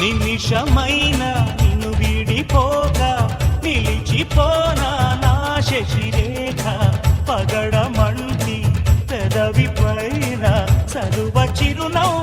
నిమిషమైన నిన్ను వీడిపోగా నిలిచిపోనా నా శశిరేఖ? పగడమంటి పెదవి పైన చదువ చిరునవ్వు